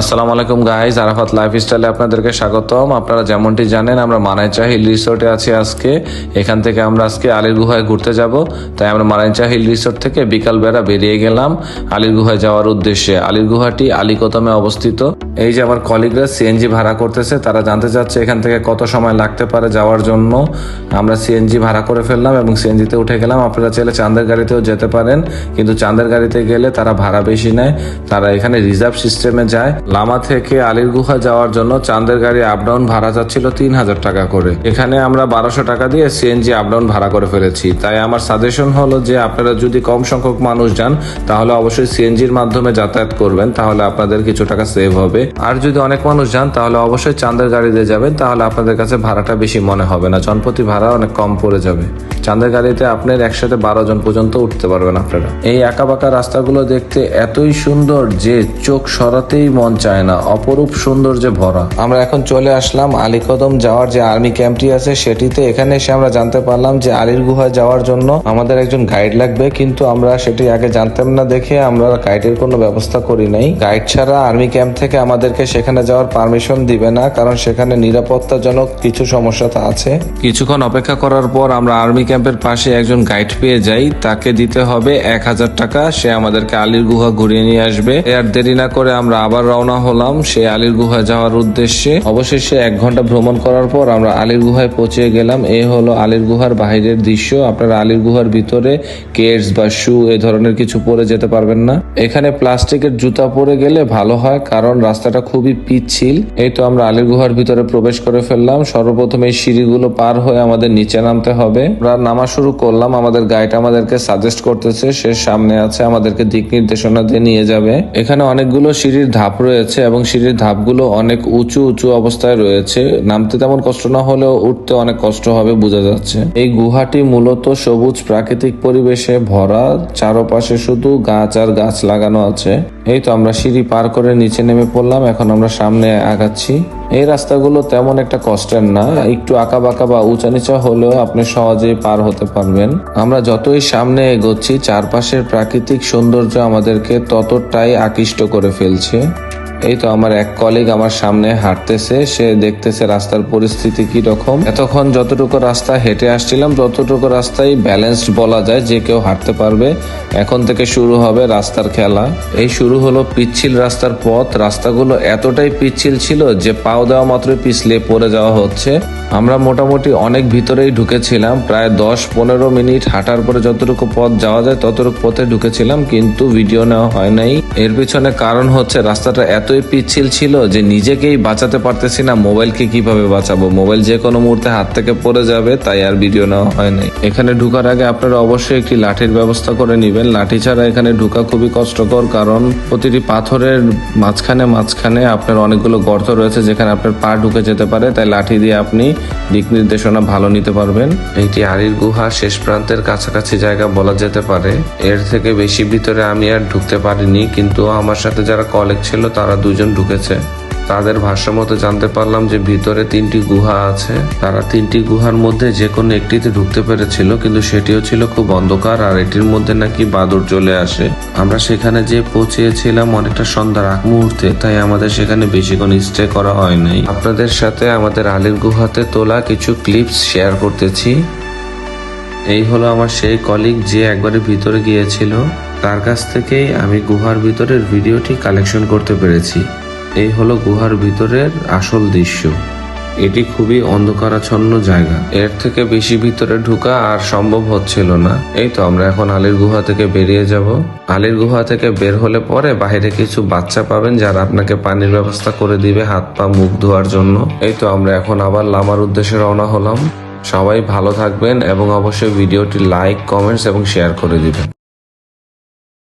আসসালামু আলাইকুম গাইজ আরাফাত লাইফস্টাইলে আপনাদেরকে স্বাগতম। আপনারা যেমনটি জানেন, আমরা মানাইচা হিল রিসোর্টে আছি আজকে। এখান থেকে আমরা আজকে আলীর গুহায় ঘুরতে যাব। তাই আমরা মানাইচা হিল রিসোর্ট থেকে বিকাল বেলা বেরিয়ে গেলাম আলীর গুহায় যাওয়ার উদ্দেশ্যে। আলীর গুহাটি আলীকতমে অবস্থিত। এই যে আমার কলিগরা সিএনজি ভাড়া করতেছে, তারা জানতে চাচ্ছে এখান থেকে কত সময় লাগতে পারে যাওয়ার জন্য। আমরা সিএনজি ভাড়া করে ফেললাম এবং সিএনজিতে উঠে গেলাম। আপনারা চাইলে চাঁদের গাড়িতেও যেতে পারেন, কিন্তু চাঁদের গাড়িতে গেলে তারা ভাড়া বেশি নেয়। তারা এখানে রিজার্ভ সিস্টেমে যায়। লামা থেকে আলীর গুহা যাওয়ার জন্য চাঁদের গাড়ি আপ ডাউন ভাড়া যাচ্ছিল তিন হাজার টাকা করে। এখানে আমরা বারোশো টাকা দিয়ে সিএনজি আপডাউন ভাড়া করে ফেলেছি। তাই আমার সাজেশন হলো যে আপনারা যদি কম সংখ্যক মানুষ যান, তাহলে অবশ্যই সিএনজির মাধ্যমে যাতায়াত করবেন, তাহলে আপনাদের কিছু টাকা সেভ হবে। আর যদি অনেক মানুষ যান, তাহলে অবশ্যই চাঁদের গাড়িতে যাবেন, তাহলে আপনাদের কাছে ভাড়াটা বেশি মনে হবে না। জনপ্রতি ভাড়া অনেক কম পড়ে যাবে। চাঁদের গাড়িতে আপনার একসাথে বারো জন পর্যন্ত উঠতে পারবেন আপনারা। এই আঁকা বাঁকা রাস্তাগুলো দেখতে এতই সুন্দর যে চোখ সরাতেই মন চায় না, অপরূপ সৌন্দর্যে ভরা। আমরা এখন চলে আসলাম আলীকদম যাওয়ার যে আর্মি ক্যাম্পটি আছে, সেটিতে এখানে এসে আমরা জানতে পারলাম যে আলীর গুহায় যাওয়ার জন্য আমাদের একজন গাইড লাগবে, কিন্তু আমরা সেটি আগে জানতাম না দেখে আমরা গাইডের কোনো ব্যবস্থা করি নাই। গাইড ছাড়া আর্মি ক্যাম্প থেকে আমাদেরকে সেখানে যাওয়ার পারমিশন দিবে না, কারণ সেখানে নিরাপত্তাজনক কিছু সমস্যা আছে। কিছুক্ষণ অপেক্ষা করার পর আমরা আর্মি ক্যাম্পের পাশে একজন গাইড পেয়ে যাই। তাকে দিতে হবে এক হাজার টাকা। সে আমাদেরকে আলীর গুহা ঘুরিয়ে নিয়ে আসবে। আর দেরি না করে আমরা আবার রওনা হলাম, সে আলীর গুহা যাওয়ার উদ্দেশ্যে। অবশেষে এক ঘণ্টা ভ্রমণ করার পর আমরা আলীর গুহায় পৌঁছে গেলাম। এ হলো আলীর গুহার বাহিরের দৃশ্য। আপনারা আলীর গুহার ভিতরে কেটস বা শু এ ধরনের কিছু পরে যেতে পারবেন না। এখানে প্লাস্টিকের জুতা পরে গেলে ভালো হয়, কারণ রাস্তাটা খুবই পিচ্ছিল। এই তো আমরা আলীর গুহার ভিতরে প্রবেশ করে ফেললাম। সর্বপ্রথম এই সিঁড়িগুলো পার হয়ে আমাদের নিচে নামতে হবে। আমরা নামা শুরু করলাম। আমাদের গাইড আমাদেরকে সাজেস্ট করতেছে, সে সামনে আছে, আমাদেরকে দিক নির্দেশনা দিয়ে নিয়ে যাবে। এখানে অনেকগুলো সিঁড়ির ধাপ রয়েছে এবং সিঁড়ির ধাপগুলো অনেক উঁচু উঁচু অবস্থায় রয়েছে। নামতে তেমন কষ্ট না হলেও উঠতে অনেক কষ্ট হবে বোঝা যাচ্ছে। এই গুহাটি মূলত সবুজ প্রাকৃতিক পরিবেশে ভরা, চারপাশে শুধু গাছ আর গাছ লাগানো আছে। এই তো আমরা সিঁড়ি পার করে নিচে নেমে পড়লাম, এখন আমরা সামনে আগাচ্ছি। এই রাস্তাগুলো তেমন একটা কষ্টের না, একটু আঁকা বাঁকা বা উঁচা নিচা হলেও আপনি সহজেই পার হতে পারবেন। আমরা যতই সামনে এগোচ্ছি, চারপাশের প্রাকৃতিক সৌন্দর্য আমাদেরকে ততটাই আকৃষ্ট করে ফেলছে। এই তো আমার এক কলিগ আমার সামনে হাঁটতেছে, সে দেখতেছে রাস্তার পরিস্থিতি কি রকম এতক্ষণ যতটুকু রাস্তা হেঁটে আসছিলাম, ততটুকু রাস্তায় ব্যালেন্সড বলা যায় যে কেউ হাঁটতে পারবে। এখন থেকে শুরু হবে রাস্তার খেলা। এই শুরু হলো পিচ্ছিল রাস্তার পথ। রাস্তাগুলো এতটাই পিচ্ছিল ছিল যে পাও দেওয়া মাত্রই পিছলে পড়ে যাওয়া হচ্ছে। আমরা মোটামুটি অনেক ভিতরেই ঢুকেছিলাম। প্রায় দশ পনেরো মিনিট হাঁটার পরে যতটুকু পথ যাওয়া যায় ততটুকু পথে ঢুকেছিলাম, কিন্তু ভিডিও নেওয়া হয় নাই। এর পিছনে কারণ হচ্ছে রাস্তাটা এতই পিচ্ছিল ছিল যে নিজেকেই বাঁচাতে পারতেছি না, মোবাইলকে কীভাবে বাঁচাবো? মোবাইল যে কোনো মুহূর্তে হাত থেকে পড়ে যাবে, তাই আর ভিডিও নেওয়া হয় নাই। এখানে ঢুকার আগে আপনারা অবশ্যই একটি লাঠির ব্যবস্থা করে নেবেন। লাঠি ছাড়া এখানে ঢুকা খুবই কষ্টকর, কারণ প্রতিটি পাথরের মাঝখানে মাঝখানে আপনার অনেকগুলো গর্ত রয়েছে যেখানে আপনার পা ঢুকে যেতে পারে, তাই লাঠি দিয়ে আপনি দিক নির্দেশনা ভালো নিতে পারবেন। এটি আরির গুহা, শেষ প্রান্তের কাছাকাছি জায়গা বলা যেতে পারে। এর থেকে বেশি ভিতরে আমি আর ঢুকতে পারিনি, কিন্তু আমার সাথে যারা কলেজ ছিল তারা দুজন ঢুকেছে। তাদের ভাষ্য মতো জানতে পারলাম যে ভিতরে তিনটি গুহা আছে। তারা তিনটি গুহার মধ্যে যে কোনো একটিতে ঢুকতে পেরেছিল, কিন্তু সেটিও ছিল খুব অন্ধকার আর এটির মধ্যে নাকি বাদর চলে আসে। আমরা সেখানে যে পৌঁছেছিলাম অনেকটা সন্ধ্যার আগ মুহূর্তে, তাই আমাদের সেখানে বেশিক্ষণ স্টে করা হয় নাই। আপনাদের সাথে আমাদের আলীর গুহাতে তোলা কিছু ক্লিপস শেয়ার করতেছি। এই হলো আমার সেই কলিগ যে একবারে ভিতরে গিয়েছিল। তার কাছ থেকেই আমি গুহার ভিতরের ভিডিওটি কালেকশন করতে পেরেছি। এই হলো গুহার ভিতরের আসল দৃশ্য। এটি খুবই অন্ধকারাচ্ছন্ন জায়গা। এর থেকে বেশি ভিতরে ঢুকা আর সম্ভব হচ্ছিল না। এই তো, আমরা এখন আলীর গুহা থেকে বেরিয়ে যাব। আলীর গুহা থেকে বের হলে পরে বাইরে কিছু বাচ্চা পাবেন যারা আপনাকে পানির ব্যবস্থা করে দিবে হাত পা মুখ ধোয়ার জন্য। এই তো, আমরা এখন আবার লামার উদ্দেশ্যে রওনা হলাম। সবাই ভালো থাকবেন এবং অবশ্যই ভিডিওটি লাইক কমেন্টস এবং শেয়ার করে দিবেন।